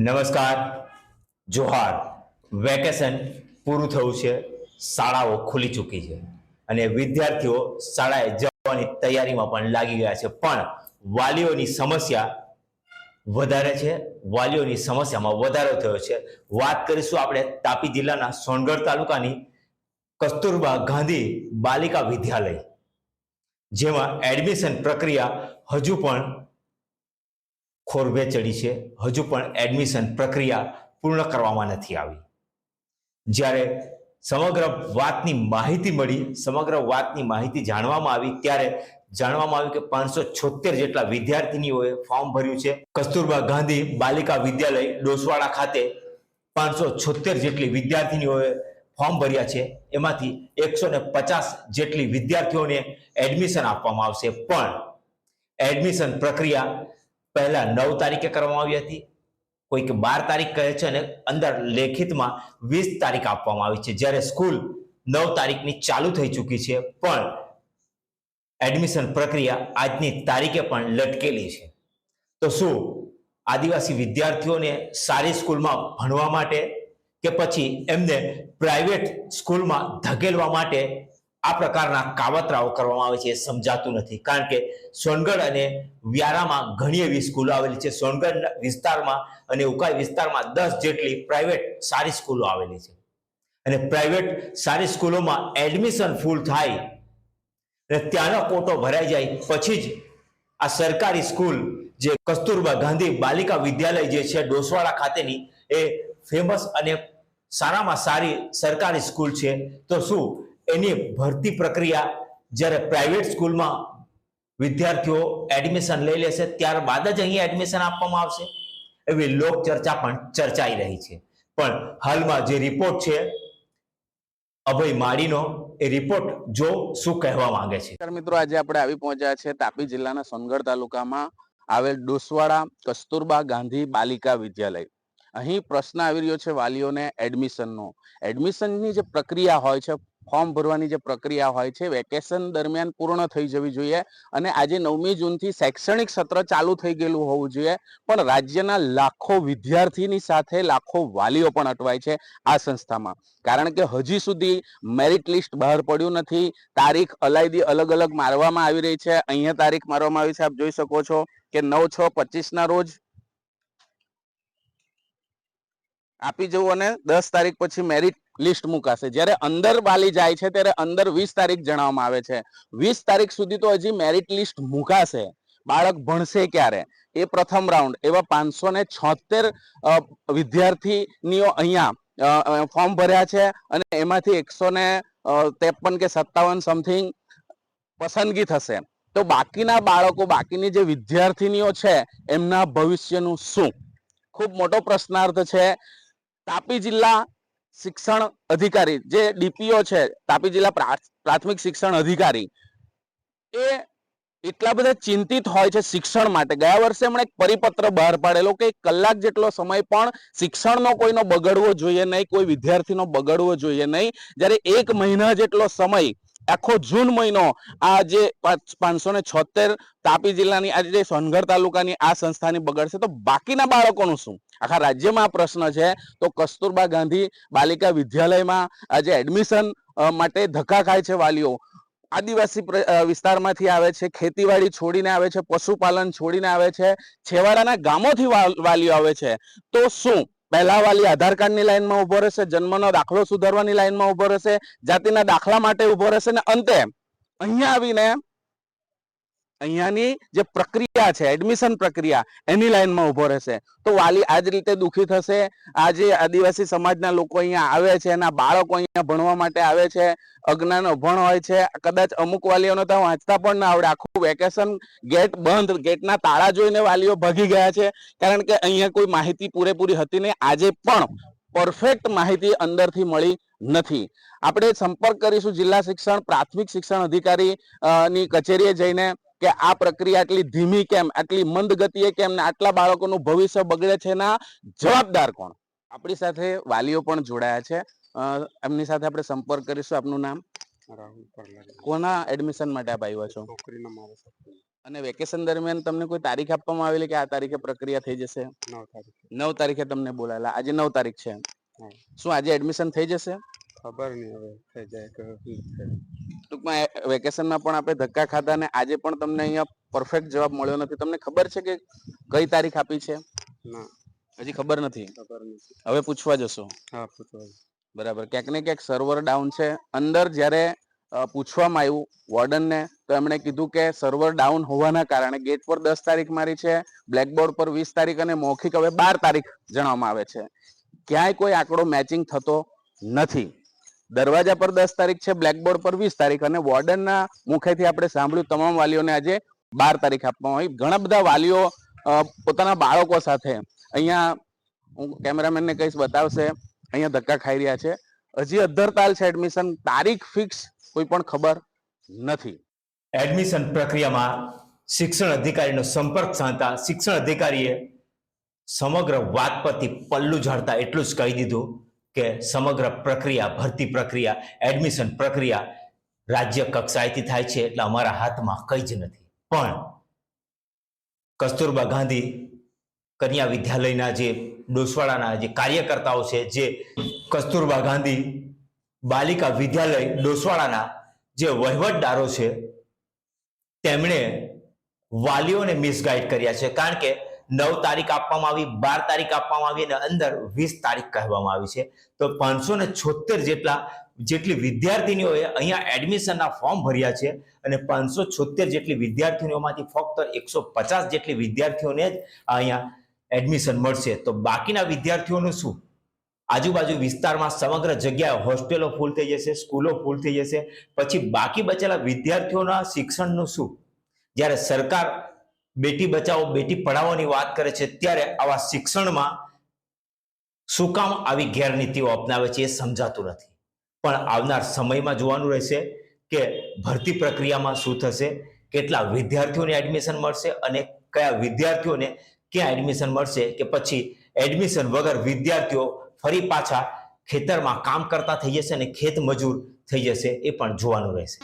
નમસ્કાર, જોહાર. વેકેશન પૂરું થયું છે, શાળાઓ ખુલી ચૂકી છે અને વિદ્યાર્થીઓ શાળાએ જવાની તૈયારીમાં પણ લાગી ગયા છે. પણ વાલીઓની સમસ્યા વધારે છે, વાલીઓની સમસ્યામાં વધારો થયો છે. વાત કરીશું આપણે તાપી જિલ્લાના સોનગઢ તાલુકાની કસ્તુરબા ગાંધી બાલિકા વિદ્યાલય, જેમાં એડમિશન પ્રક્રિયા હજુ પણ ખોરવે ચડી છે. હજુ પણ એડમિશન પ્રક્રિયા પૂર્ણ કરવામાં નથી આવી. જ્યારે સમગ્ર વાતની માહિતી મળી, સમગ્ર વાતની માહિતી જાણવામાં આવી, ત્યારે જાણવામાં આવ્યું કે પાંચસો છોતેર જેટલા વિદ્યાર્થીનીઓએ ફોર્મ ભર્યું છે. કસ્તુરબા ગાંધી બાલિકા વિદ્યાલય ડોસવાડા ખાતે પાંચસો છોતેર જેટલી વિદ્યાર્થીનીઓએ ફોર્મ ભર્યા છે. એમાંથી એકસો ને પચાસ જેટલી વિદ્યાર્થીઓને એડમિશન આપવામાં આવશે. પણ એડમિશન પ્રક્રિયા પહેલા નવ તારીખે કરવામાં આવી હતી. કોઈક બાર તારીખ કહે છે અને અંદર લેખિતમાં વીસ તારીખ આપવામાં આવી છે. જ્યારે સ્કૂલ નવ તારીખની ચાલુ થઈ ચૂકી છે. પણ એડમિશન પ્રક્રિયા આજની તારીખે પણ લટકેલી છે. તો શું આદિવાસી વિદ્યાર્થીઓને સારી સ્કૂલમાં ભણવા માટે કે પછી એમને પ્રાઇવેટ સ્કૂલમાં ધકેલવા માટે આ પ્રકારના કાવતરાઓ કરવામાં આવે છે એ સમજાતું નથી. કારણ કે સોનગઢ અને વ્યારામાં ઘણી એવી સ્કૂલો આવેલી છે. સોનગઢ વિસ્તારમાં અને ઉકાઈ વિસ્તારમાં દસ જેટલી પ્રાઇવેટ સારી સ્કૂલો આવેલી છે. અને પ્રાઇવેટ સારી સ્કૂલોમાં એડમિશન ફૂલ થાય અને ત્યાંનો કોટો ભરાઈ જાય. પછી જ આ સરકારી સ્કૂલ જે કસ્તુરબા ગાંધી બાલિકા વિદ્યાલય જે છે ડોસવાડા ખાતેની એ ફેમસ અને સારામાં સારી સરકારી સ્કૂલ છે. તો શું? એની ભરતી પ્રક્રિયા જ્યારે પ્રાઇવેટ સ્કૂલમાં વિદ્યાર્થીઓ એડમિશન લઈ લેશે, ત્યારબાદ જ અહીંયા એડમિશન આપવામાં આવશે. એવી લોક ચર્ચા પણ ચર્ચાઈ રહી છે. પણ હાલમાં જે રિપોર્ટ છે, અભય માળીનો એ રિપોર્ટ જો શું કહેવા માંગે છે? મિત્રો, આજે આપણે આવી પહોંચ્યા છે તાપી જિલ્લાના સોનગઢ તાલુકામાં આવેલ ડોસવાડા કસ્તુરબા ગાંધી બાલિકા વિદ્યાલય. અહીં પ્રશ્ન આવી રહ્યો છે વાલીઓને એડમિશનનો એડમિશનની જે પ્રક્રિયા હોય છે ફોર્મ ભરવાની જે પ્રક્રિયા હોય છે, વેકેશન દરમિયાન પૂર્ણ થઈ જવી જોઈએ અને આજે નવમી જૂનથી શૈક્ષણિક સત્ર ચાલુ થઈ ગયેલું હોવું જોઈએ. પણ રાજ્યના લાખો વિદ્યાર્થીની સાથે લાખો વાલીઓ પણ અટવાય છે આ સંસ્થામાં. કારણ કે હજી સુધી મેરિટ લિસ્ટ બહાર પડ્યું નથી. તારીખ અલાયદી અલગ અલગ મારવામાં આવી રહી છે. અહીંયા તારીખ મારવામાં આવી છે, આપ જોઈ શકો છો કે નવ છ પચીસ ના રોજ આપી જવું અને દસ તારીખ પછી મેરિટ લિસ્ટ મુકાશે. જ્યારે અંદર વાલી જાય છે, ત્યારે અંદર વીસ તારીખ જણાવવામાં આવે છે. વીસ તારીખ સુધી તો હજી મેરિટ લિસ્ટ મુકાશે. બાળક ભણશે ક્યારે? એ પ્રથમ રાઉન્ડ એવા પાંચસો ને છોતેર વિદ્યાર્થીનીઓ અહીંયા ફોર્મ ભર્યા છે અને એમાંથી એકસો ને ત્રેપન કે સત્તાવન સમથિંગ પસંદગી થશે. તો બાકીના બાળકો, બાકીની જે વિદ્યાર્થીનીઓ છે, એમના ભવિષ્યનું શું? ખૂબ મોટો પ્રશ્નાર્થ છે. તાપી જિલ્લા શિક્ષણ અધિકારી જે ડીપીઓ છે, તાપી જિલ્લા પ્રા- પ્રાથમિક શિક્ષણ અધિકારી, એ એટલા બધા ચિંતિત હોય છે શિક્ષણ માટે. ગયા વર્ષે એમણે એક પરિપત્ર બહાર પાડેલો કે કલાક જેટલો સમય પણ શિક્ષણનો કોઈનો બગડવો જોઈએ નહીં, કોઈ વિદ્યાર્થીનો બગડવો જોઈએ નહીં. જ્યારે એક મહિના જેટલો સમય આખો જૂન મહિનો આ જે પાંચસો ને છોતેર તાપી જિલ્લાની આજે સોનગઢ તાલુકાની આ સંસ્થાની બગડશે, તો બાકીના બાળકોનું શું? આખા રાજ્યમાં આ પ્રશ્ન છે, તો કસ્તુરબા ગાંધી બાલિકા વિદ્યાલયમાં આજે એડમિશન માટે ધક્કા ખાય છે વાલીઓ. આદિવાસી વિસ્તારમાંથી આવે છે, ખેતીવાડી છોડીને આવે છે, પશુપાલન છોડીને આવે છે, છેવાડાના ગામોથી વાલીઓ આવે છે. તો શું? પહેલા વાલી આધાર કાર્ડની લાઈનમાં ઊભો રહેશે, જન્મનો દાખલો સુધારવાની લાઈનમાં ઊભો રહેશે, જાતિના દાખલા માટે ઊભો રહેશે ને અંતે અહીંયા આવીને અહીંયાની જે પ્રક્રિયા છે એડમિશન પ્રક્રિયા, એની લાઈનમાં ઊભો રહેશે. તો વાલી આ જ રીતે દુઃખી થશે. આજે આદિવાસી સમાજના લોકો અહીંયા આવે છે, એના બાળકો અહીંયા ભણવા માટે આવે છે, અજ્ઞાન અભણ હોય છે, કદાચ અમુક વાલીઓને તો વાંચતા પણ ના આવડે. આખું વેકેશન ગેટ બંધ ગેટના તાળા જોઈને વાલીઓ ભાગી ગયા છે. કારણ કે અહીંયા કોઈ માહિતી પૂરેપૂરી હતી નહીં. આજે પણ પરફેક્ટ માહિતી અંદરથી મળી નથી. આપણે સંપર્ક કરીશું જિલ્લા શિક્ષણ, પ્રાથમિક શિક્ષણ અધિકારી ની કચેરીએ જઈને. કે આ પ્રક્રિયા આટલી ધીમી કેમ આટલી મંદ ગતિએ કેમ ને આટલા બાળકોનું ભવિષ્ય બગડે છે ના? જવાબદાર કોણ? આપણી સાથે વાલીઓ પણ જોડાયા છે. એમની સાથે આપણે સંપર્ક કરીશું. આપનું નામ? કોના એડમિશન માટે આપ આવ્યા છો? અને વેકેશન દરમિયાન તમને કોઈ તારીખ આપવામાં આવેલી કે આ તારીખે પ્રક્રિયા થઈ જશે? નવ તારીખે. તમને બોલાયેલા. આજે નવ તારીખ છે. શું આજે એડમિશન થઈ જશે? ખબર નહીં હવે થઈ જાય કે શું થાય. ટૂંકમાં વેકેશનમાં પણ આપણે ધક્કા ખાધા ને આજે પણ તમને અહીંયા પરફેક્ટ જવાબ મળ્યો નથી. તમને ખબર છે કે કઈ તારીખ આપી છે? ના. હજી ખબર નથી. ખબર નથી. હવે પૂછવા જશો. હા પૂછવા બરાબર. ક્યાંક ને ક્યાંક સર્વર ડાઉન છે. અંદર જ્યારે પૂછવામાં આવ્યું વોર્ડનને તો એમણે કીધું કે સર્વર ડાઉન હોવાના કારણે ગેટ પર દસ તારીખ મારી છે બ્લેકબોર્ડ પર વીસ તારીખ અને મૌખિક હવે બાર તારીખ જણાવવામાં આવે છે. ક્યાંય કોઈ આંકડો મેચિંગ થતો નથી. દરવાજા પર દસ તારીખ છે બ્લેકબોર્ડ પર વીસ તારીખ અને વોર્ડનના મુખેથી આપણે સાંભળ્યું તમામ વાલીઓને આજે બાર તારીખ આપવામાં આવી. ઘણા બધા વાલીઓ પોતાના બાળકો સાથે અહીંયા હું કેમેરામેનને કહીશ બતાવશે, અહીંયા ધક્કા ખાઈ રહ્યા છે. હજી અધરતાલ છે એડમિશન તારીખ ફિક્સ કોઈ પણ ખબર નથી. એડમિશન પ્રક્રિયામાં શિક્ષણ અધિકારીનો સંપર્ક સાધતા શિક્ષણ અધિકારીએ સમગ્ર વાત પરથી પલ્લું ઝાડતા એટલું જ કહી દીધું. કે સમગ્ર પ્રક્રિયા, ભરતી પ્રક્રિયા એડમિશન પ્રક્રિયા રાજ્ય કક્ષાએથી થાય છે એટલે અમારા હાથમાં કંઈ જ નથી. પણ કસ્તુરબા ગાંધી કન્યા વિદ્યાલયના જે ડોસવાડાના જે કાર્યકર્તાઓ છે, જે કસ્તુરબા ગાંધી બાલિકા વિદ્યાલય ડોસવાડાના જે વહીવટદારો છે, તેમણે વાલીઓને મિસગાઈડ કર્યા છે. કારણ કે નવ તારીખ આપવામાં આવી, બાર તારીખ આપવામાં આવી અને અંદર વીસ તારીખ કહેવામાં આવી છે. તો પાંચસો ને છોતેર જેટલા, જેટલી વિદ્યાર્થીનીઓએ અહીંયા એડમિશનના ફોર્મ ભર્યા છે અને પાંચસો છોતેર જેટલી વિદ્યાર્થીનીઓમાંથી ફક્ત એકસો પચાસ જેટલી વિદ્યાર્થીઓને જ અહીંયા એડમિશન મળશે. તો બાકીના વિદ્યાર્થીઓનું શું? આજુબાજુ વિસ્તારમાં સમગ્ર જગ્યાએ હોસ્ટેલો ફૂલ થઈ જશે સ્કૂલો ફૂલ થઈ જશે. પછી બાકી બચેલા વિદ્યાર્થીઓના શિક્ષણનું શું? જ્યારે સરકાર બેટી બચાવો, બેટી પઢાવોની વાત કરે છે, ત્યારે આવા શિક્ષણમાં શું કામ આવી ગેરનીતિઓ અપનાવે છે એ સમજાતું નથી. પણ આવનાર સમયમાં જોવાનું રહેશે કે ભરતી પ્રક્રિયામાં શું થશે, કેટલા વિદ્યાર્થીઓને એડમિશન મળશે અને કયા વિદ્યાર્થીઓને ક્યાં એડમિશન મળશે કે પછી એડમિશન વગર વિદ્યાર્થીઓ ફરી પાછા ખેતરમાં કામ કરતા થઈ જશે અને ખેત મજૂર થઈ જશે એ પણ જોવાનું રહેશે.